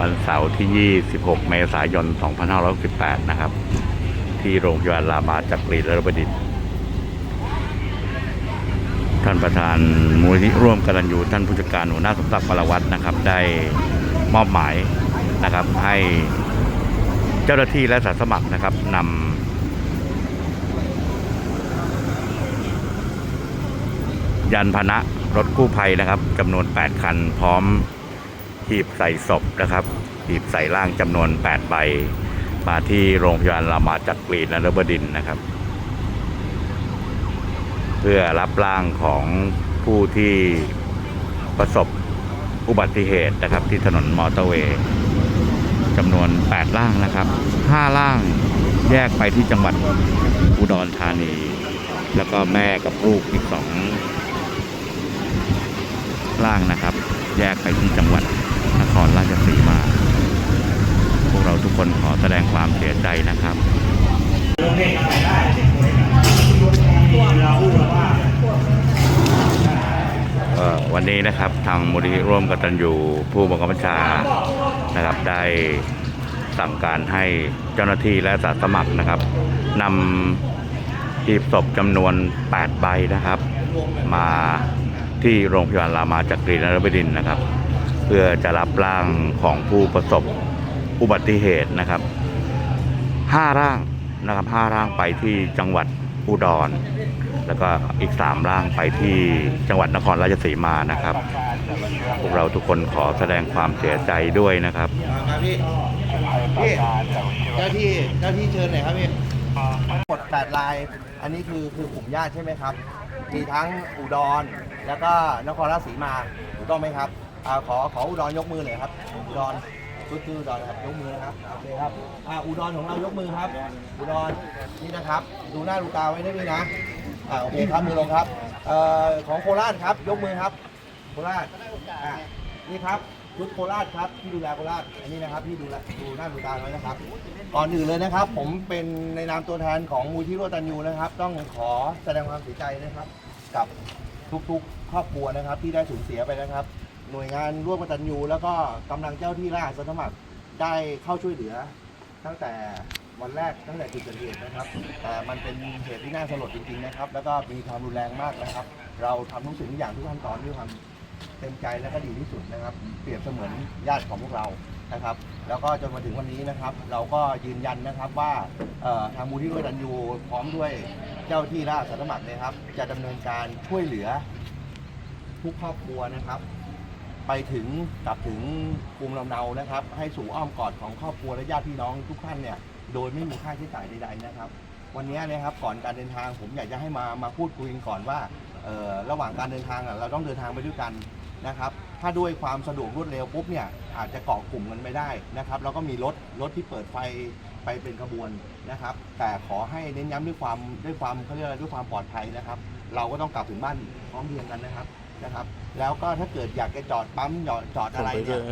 วันเสาร์ที่ 26 เมษายน 2568นะครับ ที่โรงพยาบาลรามาจักรีนรบดินทร์ท่านประธานมูลนิธิร่วมกตัญญูท่านผู้จัดการหัวหน้าสมศักดิ์มรวัตรนะครับ ได้มอบหมายนะครับ ให้เจ้าหน้าที่และอาสาสมัครนะครับนำยานพนะรถกู้ภัยนะครับจำนวน 8 คันพร้อม หีบใส่ศพนะครับ หีบใส่ร่างจำนวน 8 ใบ มาที่โรงพยาบาลรามาจักรีนรบดินนะครับ เพื่อรับร่างของผู้ที่ประสบอุบัติเหตุนะครับ ที่ถนนมอเตอร์เวย์จำนวน 8 ร่างนะครับ 5 ร่างแยกไปที่จังหวัดอุดรธานี แล้วก็แม่กับลูกอีกสองล่างนะครับ แยกไปที่จังหวัด นครราชสีมา พวกเราทุกคนขอแสดงความเสียใจนะครับวันนี้นะครับทางมูลนิธิร่วมกตัญญูผู้บังคับบัญชานะครับได้สั่งการให้เจ้าหน้าที่และอาสาสมัครนะครับนำหีบศพจำนวน 8 ใบนะครับ มาที่โรงพยาบาลรามาจักรีนรบดินนะครับ พื่อจะรับร่างของผู้ประสบอุบัติเหตุนะครับห้าร่างนะครับห้าร่างไปที่จังหวัดอุดร แล้วก็อีกสามร่างไปที่จังหวัดนครราชสีมานะครับ พวกเราทุกคนขอแสดงความเสียใจด้วยนะครับครับพี่พี่เจ้าที่เจ้าที่เชิญหน่อยครับพี่หมดแปดลาย อันนี้คือคือกลุ่มญาติใช่ไหมครับ มีทั้งอุดร แล้วก็นครราชสีมาถูกต้องไหมครับ อ่าขอขออุดรยกมือหน่อยครับอุดรชุดชื่ออุดรครับยกมือนะครับโอเคครับอ่าอุดรของเรายกมือครับ อุดรนี่นะครับ ดูหน้าดูตาไว้ได้ไหมนะอ่าโอเคครับมือลงครับเอ่อของโคราชครับ ยกมือครับ โคราชอ่านี่ครับชุดโคราชครับที่ดูแลโคราชอันนี้นะครับที่ดูแลดูหน้าดูตาไว้นะครับก่อนอื่นเลยนะครับ ผมเป็นในนามตัวแทนของมูลที่ร่วตันยูนะครับ ต้องขอแสดงความเสียใจนะครับ กับทุกๆครอบครัวนะครับ ที่ได้สูญเสียไปนะครับ หน่วยงานร่วมกตันยูแล้วก็กำลังเจ้าที่ราชสมัครได้เข้าช่วยเหลือ ตั้งแต่วันแรกตั้งแต่จุดเกิดเหตุนะครับ แต่มันเป็นเหตุที่น่าสลดจริงๆนะครับ แล้วก็มีความรุนแรงมากนะครับ เราทำทุกสิ่งทุกอย่างทุกขั้นตอนด้วยความเต็มใจและก็ดีที่สุดนะครับ เปรียบเสมือนญาติของพวกเรานะครับ แล้วก็จนมาถึงวันนี้นะครับ เราก็ยืนยันนะครับว่าเอ่อทางมูลที่ร่วมดันยูพร้อมด้วยเจ้าที่ราชสมัครนะครับ จะดำเนินการช่วยเหลือ ทุกครอบครัวนะครับ ไปถึงกลับถึงภูมิลำเนานะครับ ให้สู่อ้อมกอดของครอบครัวและญาติพี่น้องทุกท่านเนี่ยโดยไม่มีค่าใช้จ่ายใดๆนะครับ วันนี้นะครับก่อนการเดินทางผมอยากจะให้มามาพูดคุยกันก่อนว่าเอ่อระหว่างการเดินทางอะเราต้องเดินทางไปด้วยกันนะครับ ถ้าด้วยความสะดวกรวดเร็วปุ๊บเนี่ยอาจจะเกาะกลุ่มกันไม่ได้นะครับแล้วก็มีรถรถที่เปิดไฟไปเป็นขบวนนะครับ แต่ขอให้เน้นย้ำด้วยความด้วยความเขาเรียกอะไรด้วยความปลอดภัยนะครับ เราก็ต้องกลับถึงบ้านพร้อมเพรียงกันนะครับ นะครับ แล้วก็ถ้าเกิดอยากจะจอดปั๊มจอดจอดอะไรเนี่ย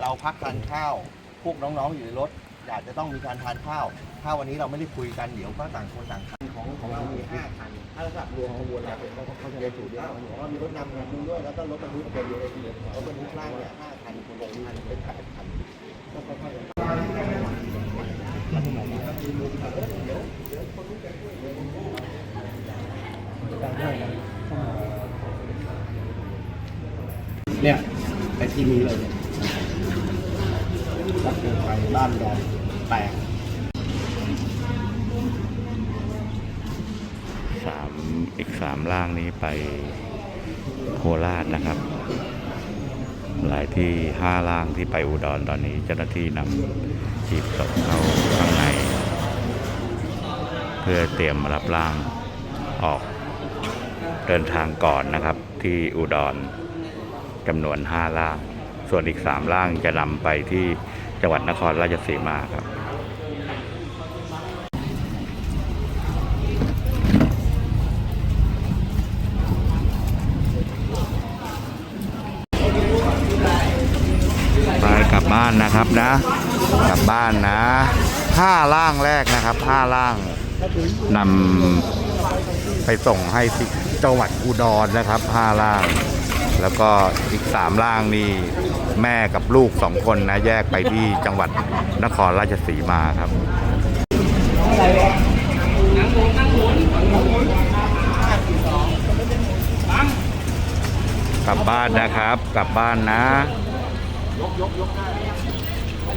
เราพักทานข้าวพวกน้องๆอยู่ในรถอยากจะต้องมีการทานข้าว ถ้าวันนี้เราไม่ได้คุยกันเดี๋ยวก็ต่างคนต่างคันของของเรามีห้าคันถ้าระดับรวมขบวนเราเป็นเขาเขาจะได้สูตรเดียวกันว่ามีรถนำคันหนึงด้วยแล้วก็รถบรรทุกเป็นอยู่ในรถบรรทุกล่างเนี่ยห้าคันคนลงคันเป็นแปดคันก็ค่อยๆเนี่ยไปที่นี้เลย เนี่ยรับเดินไปบ้านดอนแตกสามอีกสามร่างนี้ไปโคราชนะครับ หลายที่ห้าร่างที่ไปอุดรตอนนี้ เจ้าหน้าที่นำจีบศพเข้าข้างใน เพื่อเตรียมรับร่างออกเดินทางก่อนนะครับที่อุดร จำนวนห้าร่าง ส่วนอีกสามร่างจะนำไปที่จังหวัดนครราชสีมาครับไปกลับบ้านนะครับนะ กลับบ้านนะห้าล่างแรกนะครับห้าล่างนำไปส่งให้ที่จังหวัดอุดรนะครับห้าล่าง แล้วก็อีกสามร่างนี่แม่กับลูกสองคนนะ แยกไปที่จังหวัดนครราชสีมาครับกลับบ้านนะครับ กลับบ้านนะ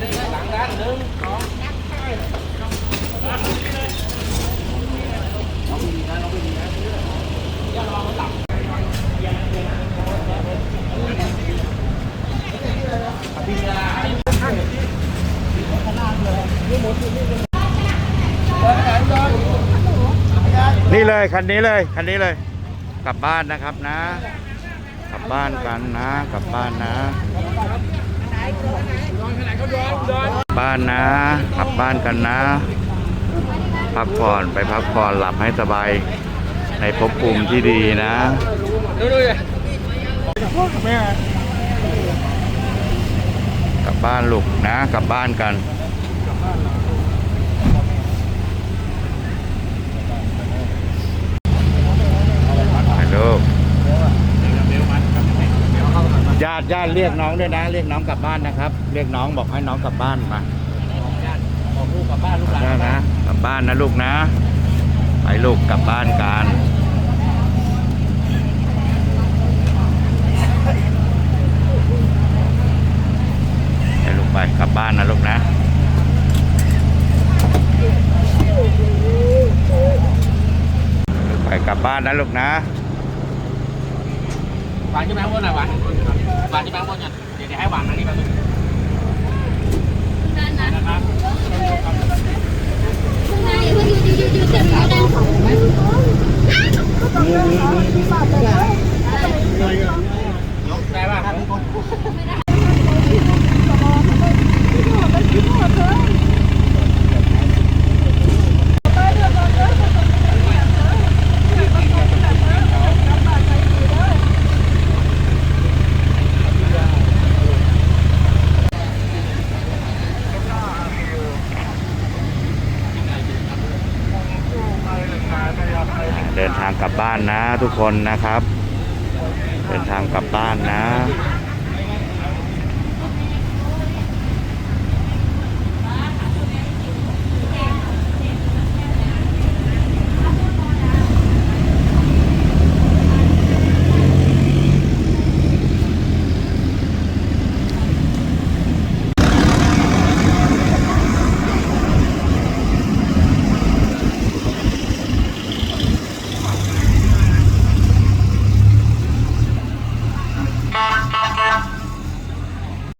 นี่เล นี่เลยคันนี้เลยคันนี้เลย กลับบ้านนะครับนะ กลับบ้านกันนะ กลับบ้านนะ บ้านนะ กลับบ้านกันนะ พักผ่อนไปพักผ่อนหลับให้สบายในภพภูมิที่ดีนะ กลับบ้านลูกนะกลับบ้านกันฮัลโหลญาติญาติเรียกน้องด้วยนะ เรียกน้องกลับบ้านนะครับ เรียกน้องบอกให้น้องกลับบ้านมาบอกลูกกลับบ้านลูกหลานได้นะกลับบ้านนะลูกนะ ไปลูกกลับบ้านกันให้ลูกไปกลับบ้านนะลูกนะ ไปกลับบ้านนะลูกนะวางขึ้นมาข้างบนหน่อยวางวางขึ้นมาข้างบนก่อนเดี๋ยวเดี๋ยวให้วางนั่งนี่แป๊บนึงนะครับยกได้ป่ะ เดินทางกลั บ้านนะทุกคนนะครับ เดินทางกลับบ้านนะ